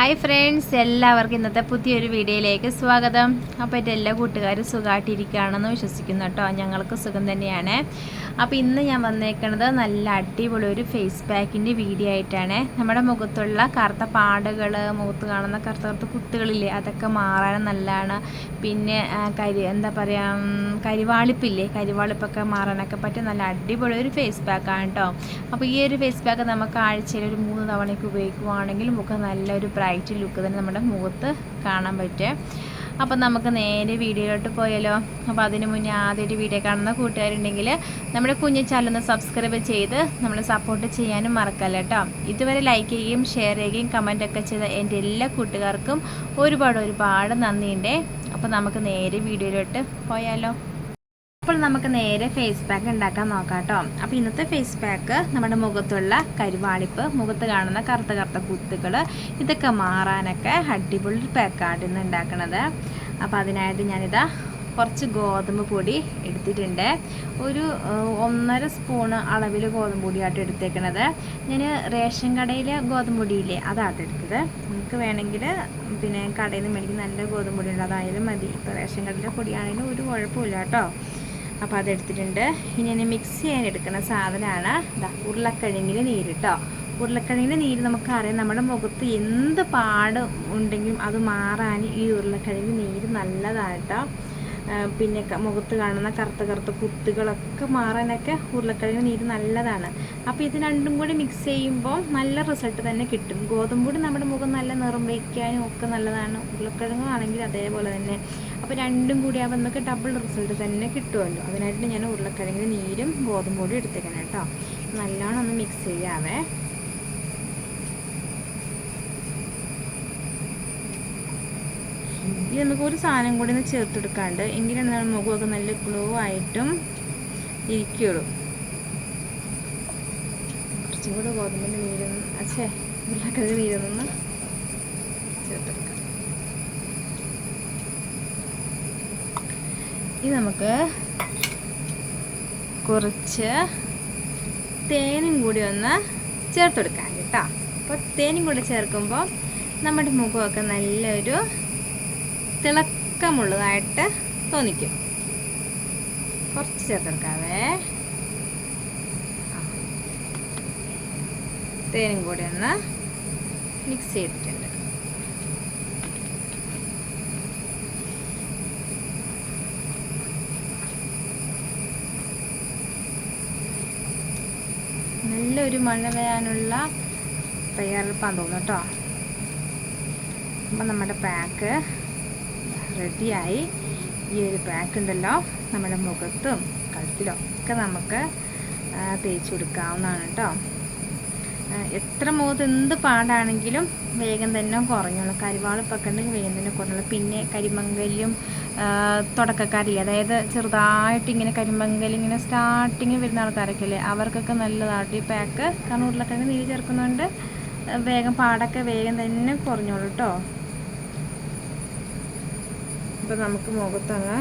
Hi friends എല്ലാവർക്കും ഇന്നത്തെ പുതിയൊരു വീഡിയോയിലേക്ക് സ്വാഗതം. അപ്പോൾ എന്റെ എല്ലാ കൂട്ടുകാരും സുഖമായിട്ടിരിക്കുകയാണെന്ന് വിശ്വസിക്കുന്നു കേട്ടോ. ഞങ്ങൾക്ക് സുഖം തന്നെയാണ്. അപ്പോൾ ഇന്ന് ഞാൻ വന്നേക്കുന്നത് നല്ല അടിപൊളി ഒരു ഫേസ് പാക്കിന്റെ വീഡിയോ ആയിട്ടാണ്. നമ്മുടെ മുഖത്തുള്ള കറുത്ത പാടുകൾ മുഖത്ത് കാണുന്ന കറുത്ത കറുത്ത കുത്തുകളില്ലേ അതൊക്കെ മാറാൻ നല്ലതാണ്. പിന്നെ കരി എന്താ പറയുക കരിവാളിപ്പില്ലേ കരിവാളിപ്പൊക്കെ മാറാനൊക്കെ പറ്റിയ നല്ല അടിപൊളി ഒരു ഫേസ് പാക്കാണ് കേട്ടോ. അപ്പോൾ ഈ ഒരു ഫേസ് പാക്ക് നമുക്ക് ആഴ്ചയിൽ ഒരു മൂന്ന് തവണയ്ക്ക് ഉപയോഗിക്കുവാണെങ്കിൽ മുഖം നല്ലൊരു ബ്രൈറ്റ് ലുക്ക് തന്നെ നമ്മുടെ മുഖത്ത് കാണാൻ പറ്റും. അപ്പം നമുക്ക് നേരെ വീഡിയോയിലോട്ട് പോയാലോ. അപ്പോൾ അതിന് മുന്നേ ആദ്യമായിട്ട് വീഡിയോ കാണുന്ന കൂട്ടുകാരുണ്ടെങ്കിൽ നമ്മുടെ കുഞ്ഞു ചാനലൊന്ന് സബ്സ്ക്രൈബ് ചെയ്ത് നമ്മളെ സപ്പോർട്ട് ചെയ്യാനും മറക്കല്ല കേട്ടോ. ഇതുവരെ ലൈക്ക് ചെയ്യുകയും ഷെയർ ചെയ്യുകയും കമന്റൊക്കെ ചെയ്ത എന്റെ എല്ലാ കൂട്ടുകാർക്കും ഒരുപാട് ഒരുപാട് നന്ദിയുണ്ട്. അപ്പോൾ നമുക്ക് നേരെ വീഡിയോയിലോട്ട് പോയാലോ. അപ്പോൾ നമുക്ക് നേരെ ഫേസ് പാക്ക് ഉണ്ടാക്കാൻ നോക്കാം കേട്ടോ അപ്പോൾ ഇന്നത്തെ ഫേസ് പാക്ക് നമ്മുടെ മുഖത്തുള്ള കരുവാളിപ്പ് മുഖത്ത് കാണുന്ന കറുത്ത കറുത്ത കുത്തുകൾ ഇതൊക്കെ മാറാനൊക്കെ അടിപൊളി പാക്കാണ് ഇന്ന് ഉണ്ടാക്കുന്നത് അപ്പോൾ അതിനായിട്ട് ഞാനിതാ കുറച്ച് ഗോതമ്പ് പൊടി എടുത്തിട്ടുണ്ട്. ഒരു ഒന്നര സ്പൂണ് അളവിൽ ഗോതമ്പ് പൊടിയായിട്ട് എടുത്തേക്കണത്. ഞാൻ റേഷൻ കടയിലെ ഗോതമ്പ് പൊടിയില്ലേ അതാട്ട് എടുത്തത്. നമുക്ക് വേണമെങ്കിൽ പിന്നെ കടയിൽ നിന്ന് മേടിക്കുന്ന നല്ല ഗോതമ്പ് പൊടി ഉണ്ട് അതായാലും മതി. ഇപ്പോൾ റേഷൻ കടയിലെ പൊടിയാണെങ്കിലും ഒരു കുഴപ്പമില്ല കേട്ടോ. അപ്പോൾ അതെടുത്തിട്ടുണ്ട്. ഇനി ഞാൻ മിക്സ് ചെയ്യാൻ എടുക്കുന്ന സാധനമാണ് ഇതാ ഉരുളക്കിഴങ്ങിന്റെ നീര് കേട്ടോ ഉരുളക്കിഴങ്ങിന്റെ നീര് നമുക്കറിയാം നമ്മുടെ മുഖത്ത് എന്ത് പാട് ഉണ്ടെങ്കിലും അത് മാറാൻ ഈ ഉരുളക്കിഴങ്ങ് നീര് നല്ലതാണ് കേട്ടോ പിന്നെ മുഖത്ത് കാണുന്ന കറുത്ത കറുത്ത കുത്തുകളൊക്കെ മാറാനൊക്കെ ഉരുളക്കിഴങ്ങ് നീര് നല്ലതാണ്. അപ്പോൾ ഇത് രണ്ടും കൂടി മിക്സ് ചെയ്യുമ്പോൾ നല്ല റിസൾട്ട് തന്നെ കിട്ടും. ഗോതമ്പ് കൂടി നമ്മുടെ മുഖം നല്ല നിറം വയ്ക്കാനും ഒക്കെ നല്ലതാണ്. ഉരുളക്കിഴങ്ങ് ആണെങ്കിൽ അതേപോലെ തന്നെ. അപ്പോൾ രണ്ടും കൂടി ആവുമ്പോൾ നമുക്ക് ഡബിൾ റിസൾട്ട് തന്നെ കിട്ടുമല്ലോ അതിനായിട്ട് ഞാൻ ഉരുളക്കിഴങ്ങിന് നീരും ഗോതമ്പ് കൂടി എടുത്തേക്കണം കേട്ടോ നല്ലോണം ഒന്ന് മിക്സ് ചെയ്യാവേ. ഇത് നമുക്ക് ഒരു സാധനം കൂടി ഒന്ന് ചേർത്തെടുക്കാണ്ട് എങ്കിലാണ് നമ്മുടെ മുഖമൊക്കെ നല്ല ഗ്ലോ ആയിട്ടും ഇരിക്കുള്ളൂ. കുറച്ചും കൂടെ ഗോതമ്പിന്റെ നീരൊന്ന് അച്ഛേ ഉരുളക്കിഴങ്ങ് നീരൊന്നും ചേർത്തെടുക്കാം. ഇനി നമുക്ക് കുറച്ച് തേനും കൂടി ഒന്ന് ചേർത്തെടുക്കാം കേട്ടോ. അപ്പോൾ തേനും കൂടി ചേർക്കുമ്പോൾ നമ്മുടെ മുഖമൊക്കെ നല്ലൊരു തിളക്കമുള്ളതായിട്ട് തോന്നിക്കും. കുറച്ച് ചേർത്തെടുക്കാവേ. തേനും കൂടി ഒന്ന് മിക്സ് ചെയ്തിട്ടുണ്ട്. നല്ലൊരു മഴ വരാനുള്ള തയ്യാറെടുപ്പാണ് തോന്നുന്നു കേട്ടോ. അപ്പം നമ്മുടെ പാക്ക് റെഡിയായി ഈ ഒരു പാക്ക് ഉണ്ടല്ലോ നമ്മുടെ മുഖത്തും കഴുത്തിലും ഒക്കെ നമുക്ക് തേച്ച് കൊടുക്കാവുന്നതാണ് കേട്ടോ എത്ര മുഖത്ത് എന്ത് പാടാണെങ്കിലും വേഗം തന്നെ കുറഞ്ഞോളും. കരിവാളിപ്പൊക്കെ ഉണ്ടെങ്കിൽ വേഗം തന്നെ കുറഞ്ഞോളും. പിന്നെ കരിമങ്കലും തുടക്കക്കാരില്ല അതായത് ചെറുതായിട്ട് ഇങ്ങനെ കരിമങ്കൽ ഇങ്ങനെ സ്റ്റാർട്ടിങ്ങിൽ വരുന്ന ആൾക്കാരൊക്കെ അല്ലേ അവർക്കൊക്കെ നല്ലതായിട്ട് ഈ പാക്ക് ഉരുളക്കിഴങ്ങ് നീര് ചേർക്കുന്നതുകൊണ്ട് വേഗം പാടൊക്കെ വേഗം തന്നെ കുറഞ്ഞോളൂ കേട്ടോ അപ്പോൾ നമുക്ക് മുഖത്തങ്ങ്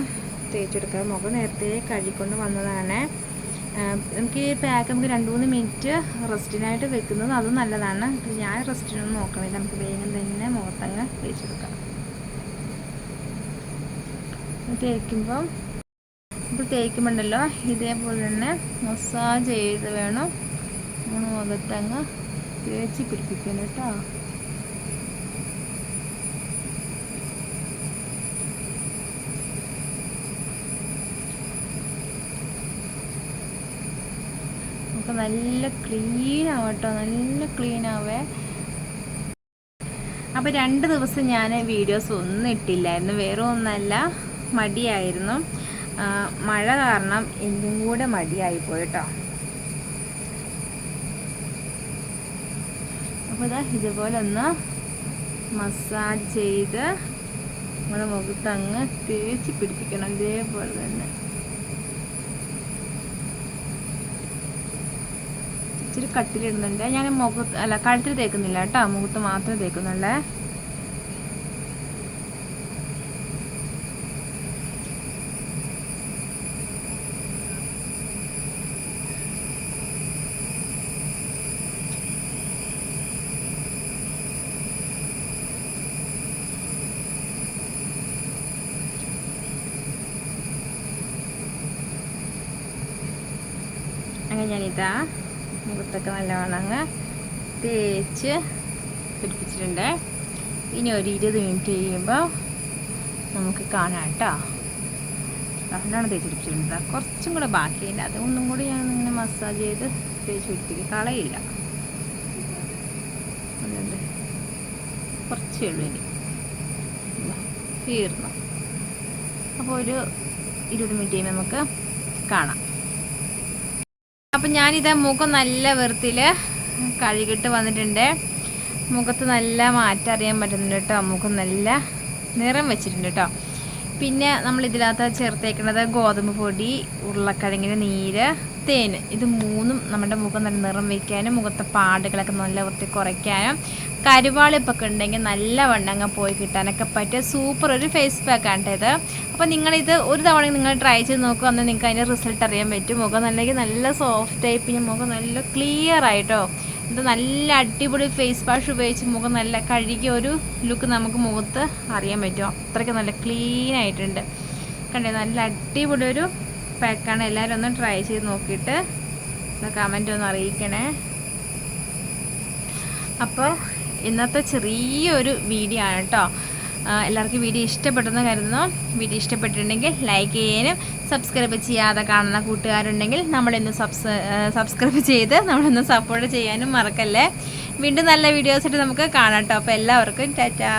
തേച്ചെടുക്കാം. മുഖം നേരത്തെ കഴുകിക്കൊണ്ട് വന്നതാണ്. നമുക്ക് ഈ പാക്ക് നമുക്ക് രണ്ട് മൂന്ന് മിനിറ്റ് റെസ്റ്റിനായിട്ട് വെക്കുന്നത് അതും നല്ലതാണ്. ഞാൻ റെസ്റ്റിനൊന്നും നോക്കണില്ല. നമുക്ക് വേഗം തന്നെ മുഖത്തങ്ങ് തേച്ചെടുക്കാം. തേക്കുമ്പം ഇപ്പോൾ തേക്കുമ്പോണ്ടല്ലോ ഇതേപോലെ തന്നെ മസാജ് ചെയ്ത് വേണം. മുഖത്തങ്ങ് തേച്ച് പിടിപ്പിക്കണം കേട്ടോ. നമുക്ക് നല്ല ക്ലീൻ ആവട്ടോ നല്ല ക്ലീൻ ആവേ അപ്പോൾ രണ്ട് ദിവസം ഞാൻ വീഡിയോസ് ഒന്നും ഇട്ടില്ലായിരുന്നു വേറെ ഒന്നല്ല മടിയായിരുന്നു മഴ കാരണം എങ്കിലും കൂടെ മടിയായി പോയിട്ടോ. അപ്പോൾ ഇതാ ഇതുപോലെ ഒന്ന് മസാജ് ചെയ്ത് നമ്മുടെ മുഖത്ത് അങ്ങ് തേച്ച് പിടിപ്പിക്കണം ഇതേപോലെ തന്നെ. ഇച്ചിരി കട്ടിലിടുന്നുണ്ട്. ഞാൻ മുഖത്ത് അല്ല കഴുത്തിൽ തേക്കുന്നില്ല കേട്ടോ. മുഖത്ത് മാത്രം തേക്കുന്നുള്ളേ. അങ്ങനെ ഞാനിതാ മുഖത്തൊക്കെ നല്ലവണ്ണം അങ്ങ് തേച്ച് പിടിപ്പിച്ചിട്ടുണ്ട്. ഇനി ഒരു ഇരുപത് മിനിറ്റ് കഴിയുമ്പോൾ നമുക്ക് കാണാം കേട്ടോ. അതുകൊണ്ടാണ് തേച്ച് പിടിപ്പിച്ചിട്ടുണ്ട്. കുറച്ചും കൂടെ ബാക്കിയുണ്ട്. അതൊന്നും കൂടി ഞാൻ ഇങ്ങനെ മസാജ് ചെയ്ത് തേച്ച് പിടിപ്പിക്കും. കളയില്ല. കുറച്ചേ ഉള്ളൂ ഇനി. തീർന്നു. അപ്പോൾ ഒരു ഇരുപത് മിനിറ്റ് കഴിയുമ്പോൾ നമുക്ക് കാണാം. അപ്പം ഞാനിത് മുഖം നല്ല വൃത്തിയിൽ കഴുകിട്ട് വന്നിട്ടുണ്ട്. മുഖത്ത് നല്ല മാറ്റം അറിയാൻ പറ്റുന്നുണ്ട് കേട്ടോ. മുഖം നല്ല നിറം വെച്ചിട്ടുണ്ട് കേട്ടോ. പിന്നെ നമ്മൾ ഇതിനകത്ത് ചേർത്തേക്കുന്നത് ഗോതമ്പ് പൊടി ഉരുളക്കിഴങ്ങിന്റെ നീര് തേന് ഇത് മൂന്നും നമ്മുടെ മുഖം നല്ല നിറം വയ്ക്കാനും മുഖത്തെ പാടുകളൊക്കെ നല്ല വൃത്തി കുറയ്ക്കാനും കരുവാളിപ്പൊക്കെ ഉണ്ടെങ്കിൽ നല്ല വണ്ണങ്ങ പോയി കിട്ടാനൊക്കെ പറ്റിയ സൂപ്പർ ഒരു ഫേസ് പാക്കാണ് ഇത് അപ്പോൾ നിങ്ങളിത് ഒരു തവണ നിങ്ങൾ ട്രൈ ചെയ്ത് നോക്കുക അന്ന് നിങ്ങൾക്ക് അതിന്റെ റിസൾട്ട് അറിയാൻ പറ്റും. മുഖം അല്ലെങ്കിൽ നല്ല സോഫ്റ്റ് ആയി പിന്നെ മുഖം നല്ല ക്ലിയർ ആയിട്ടോ. ഇത് നല്ല അടിപൊളി ഫേസ് വാഷ് ഉപയോഗിച്ച് മുഖം നല്ല കഴുകിയ ഒരു ലുക്ക് നമുക്ക് മുഖത്ത് അറിയാൻ പറ്റും. അത്രയ്ക്ക് നല്ല ക്ലീൻ ആയിട്ടുണ്ട്. കണ്ടേ നല്ല അടിപൊളി ഒരു പാക്കാണ്. എല്ലാവരും ഒന്ന് ട്രൈ ചെയ്ത് നോക്കിയിട്ട് കമന്റ് ഒന്ന് അറിയിക്കണേ. അപ്പോൾ ഇന്നത്തെ ചെറിയൊരു വീഡിയോ ആണ് കേട്ടോ എല്ലാവർക്കും വീഡിയോ ഇഷ്ടപ്പെട്ടെന്ന് കരുതുന്നു. വീഡിയോ ഇഷ്ടപ്പെട്ടിട്ടുണ്ടെങ്കിൽ ലൈക്ക് ചെയ്യാനും സബ്സ്ക്രൈബ് ചെയ്യാതെ കാണുന്ന കൂട്ടുകാരുണ്ടെങ്കിൽ നമ്മളിന്ന് സബ്സ് സബ്സ്ക്രൈബ് ചെയ്ത് നമ്മളൊന്ന് സപ്പോർട്ട് ചെയ്യാനും മറക്കല്ലേ. വീണ്ടും നല്ല വീഡിയോസായിട്ട് നമുക്ക് കാണാം കേട്ടോ അപ്പോൾ എല്ലാവർക്കും ടാറ്റാ.